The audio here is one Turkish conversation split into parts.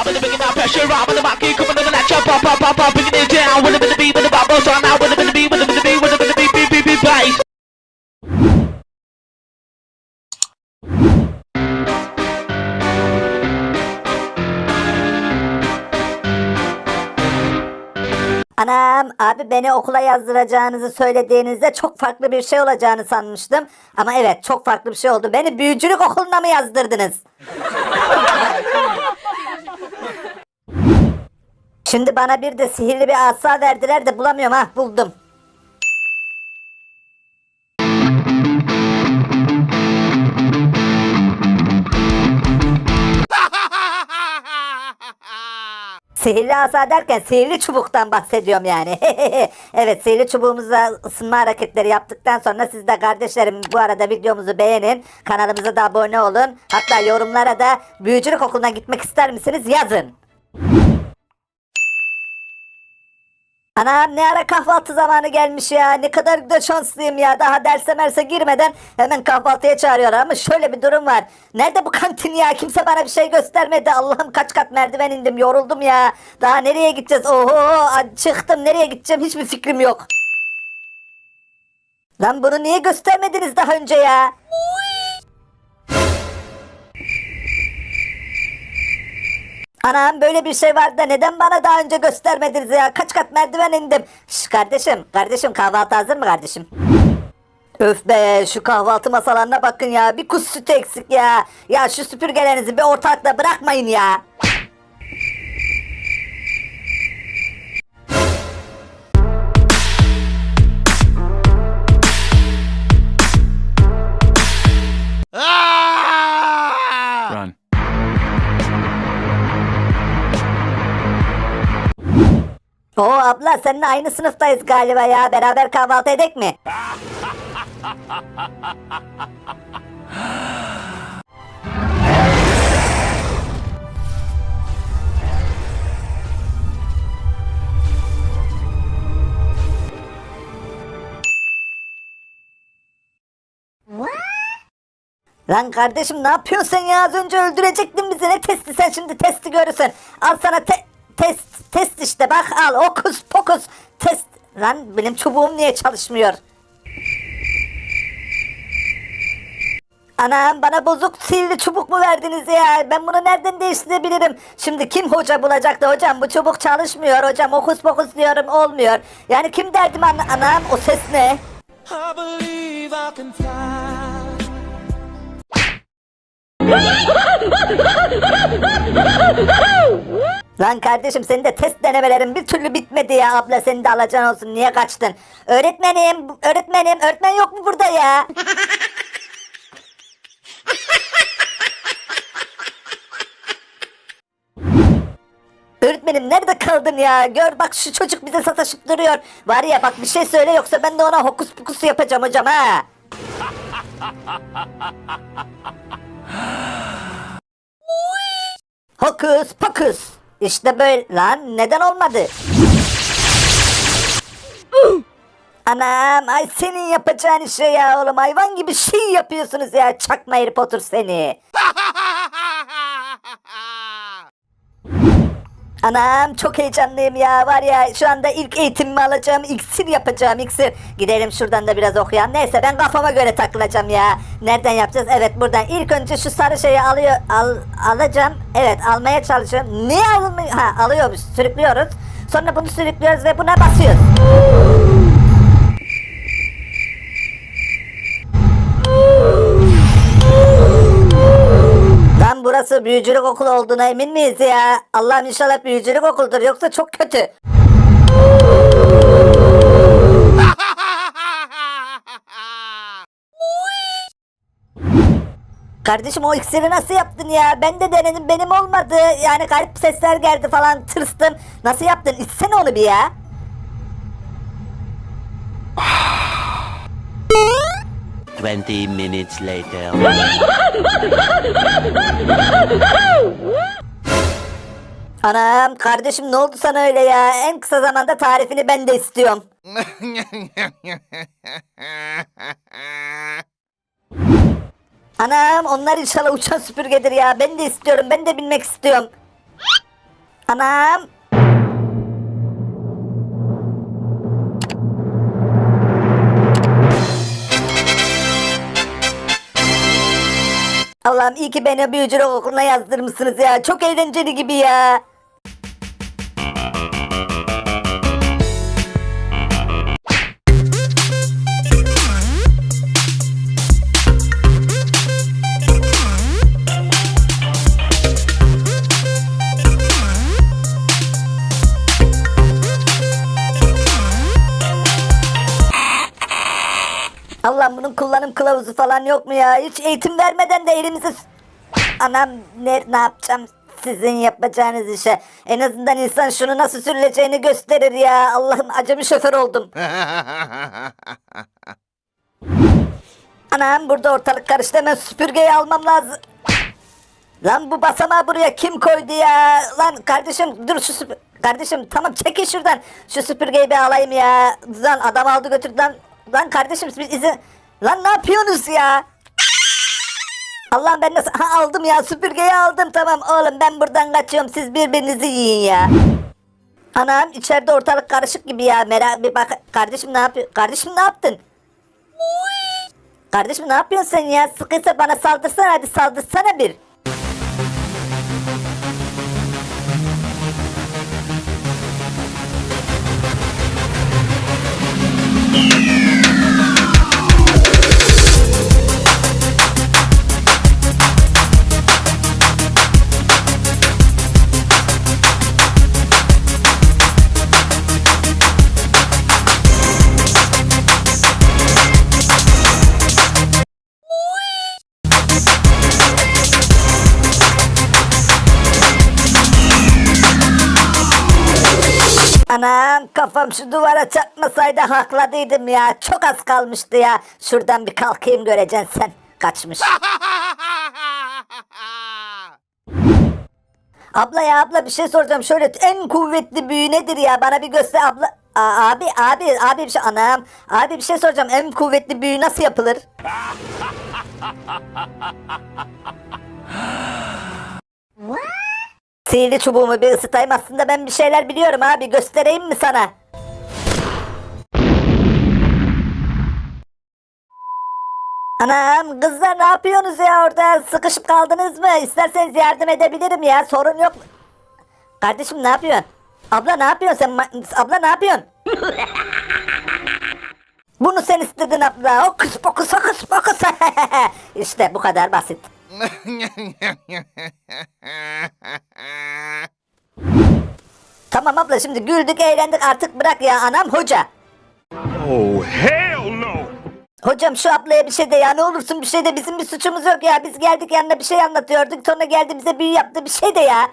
the bringing out pressure, rob with the market, coming in at you, pop, pop, pop, pop, bringing it down, with the beat, with the bubbles, on out, with the beat, with the beat, with the beat, beat, beat, beat, bass. Anam abi beni okula yazdıracağınızı söylediğinizde çok farklı bir şey olacağını sanmıştım. Ama evet çok farklı bir şey oldu. Beni büyücülük okuluna mı yazdırdınız? Şimdi bana bir de sihirli bir asa verdiler de bulamıyorum ha buldum. Sihirli asa derken sihirli çubuktan bahsediyorum yani. evet sihirli çubuğumuzla ısınma hareketleri yaptıktan sonra siz de kardeşlerim bu arada videomuzu beğenin. Kanalımıza da abone olun. Hatta yorumlara da büyücülük okuluna gitmek ister misiniz yazın. Anam ne ara kahvaltı zamanı gelmiş ya. Ne kadar da şanslıyım ya. Daha derse merse girmeden hemen kahvaltıya çağırıyorlar. Ama şöyle bir durum var. Nerede bu kantin ya? Kimse bana bir şey göstermedi. Allah'ım kaç kat merdiven indim. Yoruldum ya. Daha nereye gideceğiz? Oho çıktım. Nereye gideceğim? Hiçbir fikrim yok. Lan bunu niye göstermediniz daha önce ya? Anam böyle bir şey vardı da neden bana daha önce göstermediniz ya? Kaç kat merdiven indim. Şş kardeşim, kardeşim kahvaltı hazır mı kardeşim? Öf be şu kahvaltı masalarına bakın ya. Bir kus sütü eksik ya. Ya şu süpürgelerinizi bir ortalıkta bırakmayın ya. Oo abla seninle aynı sınıftayız galiba ya. Beraber kahvaltı edek mi? Lan kardeşim ne yapıyorsun sen ya? Az önce öldürecektin bizi. Ne testi sen şimdi testi görürsün. Al sana te- test test işte bak al okus pokus test. Lan benim çubuğum niye çalışmıyor? Anam bana bozuk sihirli çubuk mu verdiniz ya? Ben bunu nereden değiştirebilirim? Şimdi kim hoca bulacaktı hocam? Bu çubuk çalışmıyor hocam. Okus pokus diyorum olmuyor. Yani kim derdim an anam? O ses ne? I I. Lan kardeşim senin de test denemelerin bir türlü bitmedi ya abla senin de alacağın olsun niye kaçtın? Öğretmenim öğretmenim öğretmen yok mu burada ya? Öğretmenim nerede kaldın ya? Gör bak şu çocuk bize sataşıp duruyor. Var ya bak bir şey söyle yoksa ben de ona hokus pokus yapacağım hocam ha. Hokus pokus. İşte böyle lan neden olmadı? Anam ay senin yapacağın şey ya oğlum hayvan gibi şey yapıyorsunuz ya çakma Harry Potter seni. Anam çok heyecanlıyım ya var ya şu anda ilk eğitimimi alacağım iksir yapacağım iksir. Gidelim şuradan da biraz okuyan neyse ben kafama göre takılacağım ya. Nereden yapacağız? Evet buradan ilk önce şu sarı şeyi alıyor al, alacağım. Evet almaya çalışıyorum. Niye almıyor? Ha alıyormuş sürüklüyoruz. Sonra bunu sürüklüyoruz ve buna basıyoruz. Burası büyücülük okulu olduğuna emin miyiz ya? Allah'ım inşallah büyücülük okuldur yoksa çok kötü. Kardeşim o iksiri nasıl yaptın ya? Ben de denedim benim olmadı. Yani garip sesler geldi falan tırstım. Nasıl yaptın? İçsene onu bir ya. Twenty minutes later. Anam kardeşim ne oldu sana öyle ya? En kısa zamanda tarifini ben de istiyorum. Anam onlar inşallah uçan süpürgedir ya. Ben de istiyorum. Ben de binmek istiyorum. Anam. Allah'ım iyi ki beni büyücülük okuluna yazdırmışsınız ya. Çok eğlenceli gibi ya. Kullanım kılavuzu falan yok mu ya? Hiç eğitim vermeden de elimizi... Anam ne, ne yapacağım sizin yapacağınız işe? En azından insan şunu nasıl sürüleceğini gösterir ya. Allah'ım acemi şoför oldum. Anam burada ortalık karıştı hemen süpürgeyi almam lazım. Lan bu basamağı buraya kim koydu ya? Lan kardeşim dur şu süpür... Kardeşim tamam çekin şuradan. Şu süpürgeyi bir alayım ya. Lan adam aldı götürdü lan. Lan kardeşim biz izin... Lan ne yapıyorsunuz ya? Allah'ım ben nasıl... Ha aldım ya süpürgeyi aldım tamam oğlum ben buradan kaçıyorum siz birbirinizi yiyin ya. Anam içeride ortalık karışık gibi ya merak bir bak kardeşim ne yapıyor kardeşim ne yaptın? Kardeşim ne yapıyorsun sen ya sıkıysa bana saldırsana hadi saldırsana bir. Kafam şu duvara çarpmasaydı hakladıydım ya. Çok az kalmıştı ya. Şuradan bir kalkayım göreceksin sen. Kaçmış. abla ya abla bir şey soracağım. Şöyle en kuvvetli büyü nedir ya? Bana bir göster abla. Aa, abi abi abi bir şey anam. Abi bir şey soracağım. En kuvvetli büyü nasıl yapılır? Sihirli çubuğumu bir ısıtayım. Aslında ben bir şeyler biliyorum abi. Göstereyim mi sana? Anam kızlar ne yapıyorsunuz ya orada? Sıkışıp kaldınız mı? İsterseniz yardım edebilirim ya. Sorun yok. Kardeşim ne yapıyorsun? Abla ne yapıyorsun sen? Abla ne yapıyorsun? Bunu sen istedin abla. Okus pokus okus pokus. işte bu kadar basit. Tamam abla şimdi güldük eğlendik artık bırak ya anam hoca. Oh, hell no! Hocam şu ablaya bir şey de ya ne olursun bir şey de bizim bir suçumuz yok ya. Biz geldik yanına bir şey anlatıyorduk sonra geldi bize büyü yaptı bir şey de ya.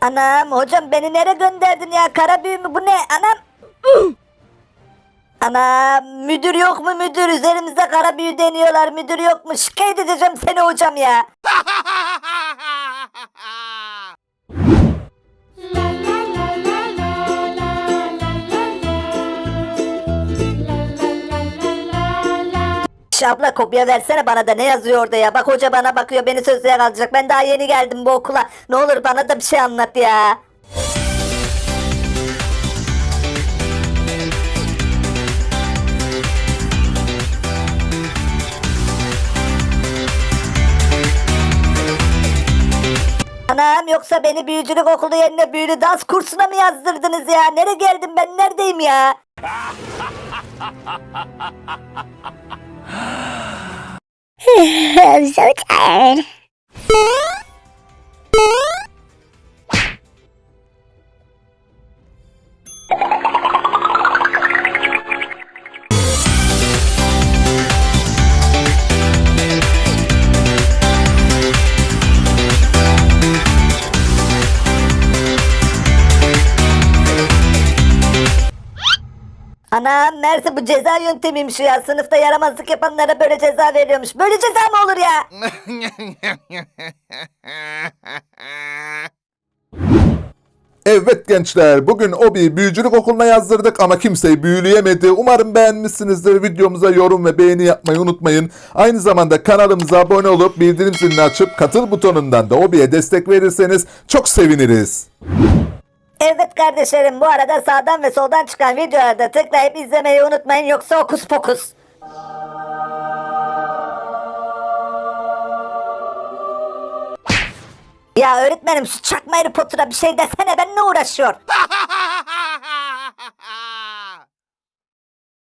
Anam hocam beni nereye gönderdin ya kara büyü mü bu ne anam? Anam müdür yok mu müdür üzerimizde kara büyü deniyorlar müdür yok mu şikayet edeceğim seni hocam ya. Abla kopya versene bana da ne yazıyor orada ya. Bak hoca bana bakıyor beni sözlüğe kalacak. Ben daha yeni geldim bu okula. Ne olur bana da bir şey anlat ya. Anam yoksa beni büyücülük okulu yerine büyülü dans kursuna mı yazdırdınız ya? Nereye geldim ben neredeyim ya? I'm so tired. Anam meğerse bu ceza yöntemiymiş ya. Sınıfta yaramazlık yapanlara böyle ceza veriyormuş. Böyle ceza mı olur ya? Evet gençler bugün Obi'yi büyücülük okuluna yazdırdık ama kimseyi büyüleyemedi. Umarım beğenmişsinizdir. Videomuza yorum ve beğeni yapmayı unutmayın. Aynı zamanda kanalımıza abone olup bildirim zilini açıp katıl butonundan da Obi'ye destek verirseniz çok seviniriz. Evet kardeşlerim bu arada sağdan ve soldan çıkan videolarda tıklayıp izlemeyi unutmayın yoksa okus pokus. Ya öğretmenim şu çakma Harry Potter'a bir şey desene ben ne uğraşıyor?